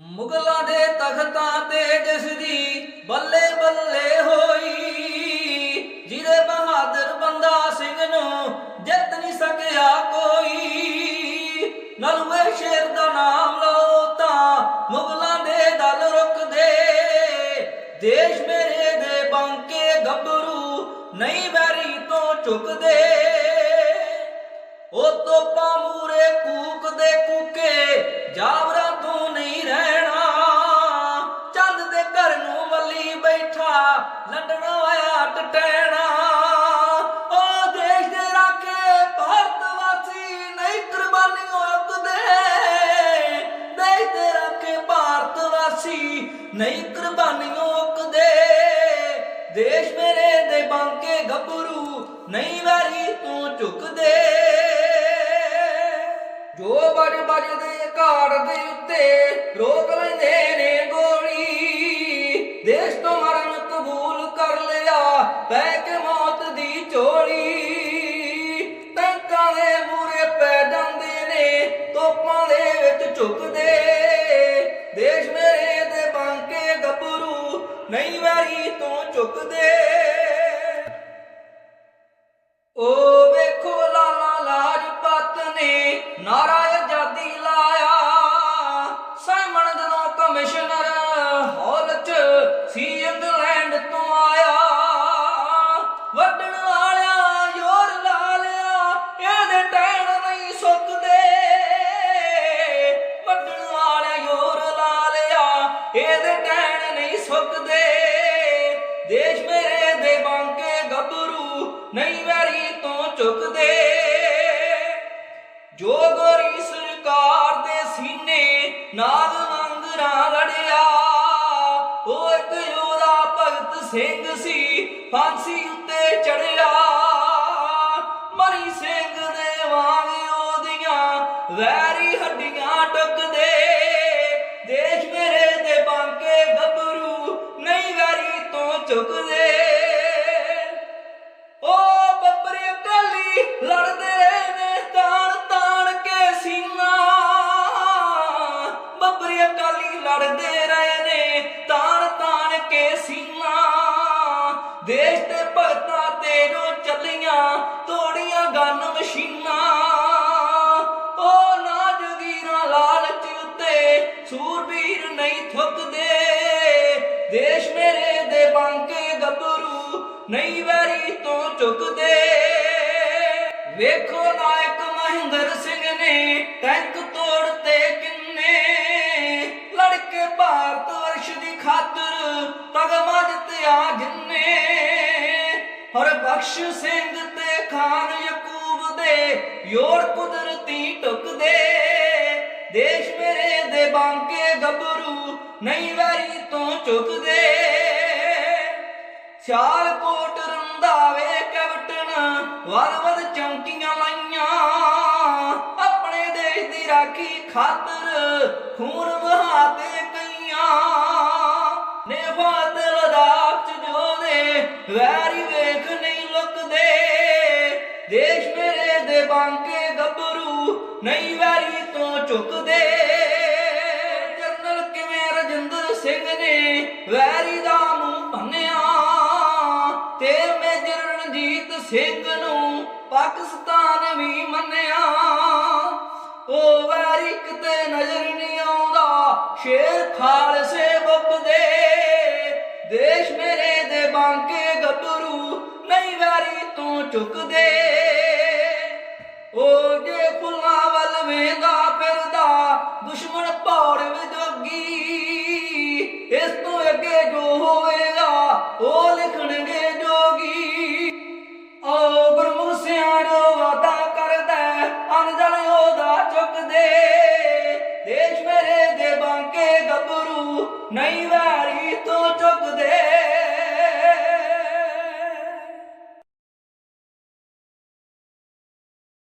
ਮੁਗਲਾਂ ਦੇ ਤਖਤਾਂ ਤੇ ਜਿਸ ਦੀ ਬੱਲੇ ਬੱਲੇ ਹੋਈ, ਜਿਹਦੇ ਬਹਾਦਰ ਬੰਦਾ ਸਿੰਘ ਨੂੰ ਜਿੱਤ ਨਹੀਂ ਸਕਿਆ ਕੋਈ। ਨਲੂਏ ਸ਼ੇਰ ਦਾ ਨਾਮ ਲਓ ਤਾਂ ਮੁਗਲਾਂ ਦੇ ਦਲ ਰੁਕਦੇ। ਦੇਸ਼ ਮੇਰੇ ਦੇ ਬਾਂਕੇ ਗੱਭਰੂ ਨਹੀਂ ਵੈਰੀ ਤੋਂ ਚੁੱਕਦੇ। ਉਹ ਤੋਪਾਂ ਮੂਰੇ ਕੂਕਦੇ ਕੂਕੇ, ਜਾਵਰਾ ਤੂੰ ਨਹੀਂ ਰਹਿਣਾ। ਚੰਦ ਦੇ ਘਰ ਨੂੰ ਮੱਲੀ ਬੈਠਾ, ਲੰਡਣਾ ਆਇਆ ਟਟੈਣਾ। ਉਹ ਦੇਸ਼ ਦੇ ਰਾਖੇ, ਭਾਰਤ ਵਾਸੀ ਨਹੀਂ ਕੁਰਬਾਨੀ ਉਕਦੇ ਦੇਸ਼ ਦੇ ਰਾਖੇ, ਭਾਰਤ ਵਾਸੀ ਨਹੀਂ ਕੁਰਬਾਨੀ ਉਕਦੇ ਦੇਸ਼ ਮੇਰੇ ਦੇ ਬਾਂਕੇ ਗੱਭਰੂ, ਨਹੀਂ ਵੈਰੀ ਤੂੰ ਝੁਕਦੇ। ਬੜ ਬਜਦੇ ਘਾੜ ਦੇ ਉੱਤੇ ਰੋਕ ਲੈਂਦੇ ਨੇ ਗੋਲੀ। ਦੇਸ਼ ਤੋਂ ਮਰਨ ਕਬੂਲ ਕਰ ਲਿਆ, ਪੈ ਕੇ ਮੌਤ ਦੀ ਝੋਲੀ। ਟੈਂਕਾਂ ਦੇ ਮੂਰੇ ਪੈ ਜਾਂਦੇ ਨੇ, ਤੋਪਾਂ ਦੇ ਵਿੱਚ ਝੁਕਦੇ। ਦੇਸ਼ ਮੇਰੇ ਤੇ ਬਾਂਕੇ ਗੱਭਰੂ, ਨਹੀਂ ਵੈਰੀ ਤੂੰ ਝੁਕਦੇ। ਓ ਵੇਖੋ ਲਾਲਾ ਲਾਜਪਤ ਨੇ, ਨਾਰਾ ਇਹਦੇ ਟੈਣ ਨਹੀਂ ਸੁੱਕਦੇ। ਦੇਸ਼ ਮੇਰੇ ਦੇ ਬਾਂਕੇ ਗੱਭਰੂ ਨਹੀਂ ਵੈਰੀ ਤੋਂ ਚੁੱਕਦੇ। ਜੋ ਗੋਰੀ ਸਰਕਾਰ ਦੇ ਸੀਨੇ ਨਾਗ ਵਾਂਗਰਾ ਲੜਿਆ, ਉਹ ਇੱਕ ਯੋਧਾ ਭਗਤ ਸਿੰਘ ਸੀ, ਫਾਂਸੀ ਉੱਤੇ ਚੜਿਆ। ਮਰੀ ਸਿੰਘ ਦੇ ਵਾਂਗ ਉਹਦੀਆਂ ਵੈਰੀ ਹੱਡੀਆਂ ਟੁੱਕਦੇ ਝੁਕਦੇ ਓ ਬੱਬਰੇ ਕਾਲੀ ਲੜਦੇ ਨੇ ਤਾਣ ਤਾਣ ਕੇ ਸੀਨਾ। ਬੱਬਰੇ ਕਾਲੀ ਲੜਦੇ ਰਹੇ ਨੇ ਤਾਣ ਤਾਣ ਕੇ ਸੀਨਾ। ਦੇਸ਼ ਦੇ ਭਗਤਾਂ ਤੇ ਜੋ ਚੱਲੀਆਂ ਤੋੜੀਆਂ ਗਨ ਮਸ਼ੀਨਾਂ। ਓ ਨਾ ਜਗੀਰਾਂ ਲਾਲਚ ਉੱਤੇ ਸੂਰਬੀਰ ਨਹੀਂ ਥੁੱਕਦੇ। ਦੇਸ਼ ਮੇਰੇ ਦੇ ਬਾਂਕੇ ਗੱਭਰੂ, ਨਹੀਂ ਵੈਰੀ ਤੋਂ ਚੁੱਕਦੇ। ਵੇਖੋ ਨਾਇਕ ਮਹਿੰਦਰ ਸਿੰਘ ਨੇ ਟੈਂਕ ਤੋੜਤੇ ਕਿੰਨੇ। ਲੜਕੇ ਭਾਰਤ ਵਰਸ਼ ਦੀ ਖਾਤਰ ਤਗਮਾ ਜਿੱਤਿਆ ਜਿੰਨੇ। ਹਰ ਬਖਸ਼ ਸਿੰਘ ਤੇ ਖਾਨ ਯਕੂਬ ਦੇ ਯੋਰ ਕੁਦਰਤੀ ਟੁਕਦੇ। ਦੇਸ਼ ਮੇਰੇ ਦੇ ਬਾਂਕੇ ਗੱਭਰੂ ਨਹੀਂ ਵੈਰੀ ਤੋਂ ਝੁਕਦੇ ਸਿਆਲਕੋਟ ਰੰਧਾਵੇ ਕੈਪਟਨ ਵਦ ਵਦ ਚੌਂਕੀਆਂ ਲਾਈਆਂ। ਆਪਣੇ ਦੇਸ਼ ਦੀ ਰਾਖੀ ਖਾਤਰ ਖੂਨ ਵਹਾਤੇ ਕਈਆਂ। ਨੇ ਬਾਤ ਲਦਾਖ ਚ ਜੋਦੇ ਵੈਰੀ ਵੇਖ ਨਹੀਂ ਲੁਕਦੇ। ਦੇਸ਼ ਮੇਰੇ ਦੇ ਬਾਂਕੇ ਗੱਭਰੂ, ਨਹੀਂ ਵੈਰੀ ਤੋਂ ਚੁੱਕਦੇ। ਵੈਰੀ ਦਾ ਮੂੰਹ ਭੰਨਿਆ ਤੇ ਮੇਜਰ ਰਣਜੀਤ ਸਿੰਘ ਨੂੰ ਪਾਕਿਸਤਾਨ ਵੀ ਮੰਨਿਆ। ਉਹ ਵੈਰੀ ਕਿਤੇ ਨਜ਼ਰ ਨਹੀਂ ਆਉਂਦਾ, ਸ਼ੇਰ ਖਾਲਸੇ ਬੁੱਕਦੇ ਦੇਸ਼ ਮੇਰੇ ਦੇ ਬਾਂਕੇ ਗੱਭਰੂ ਨਹੀਂ ਵੈਰੀ ਤੋਂ ਚੁੱਕਦੇ। ਉਹ ਜੇ ਨਹੀਂ ਵੈਰੀ ਤੋਂ ਚੁੱਕਦੇ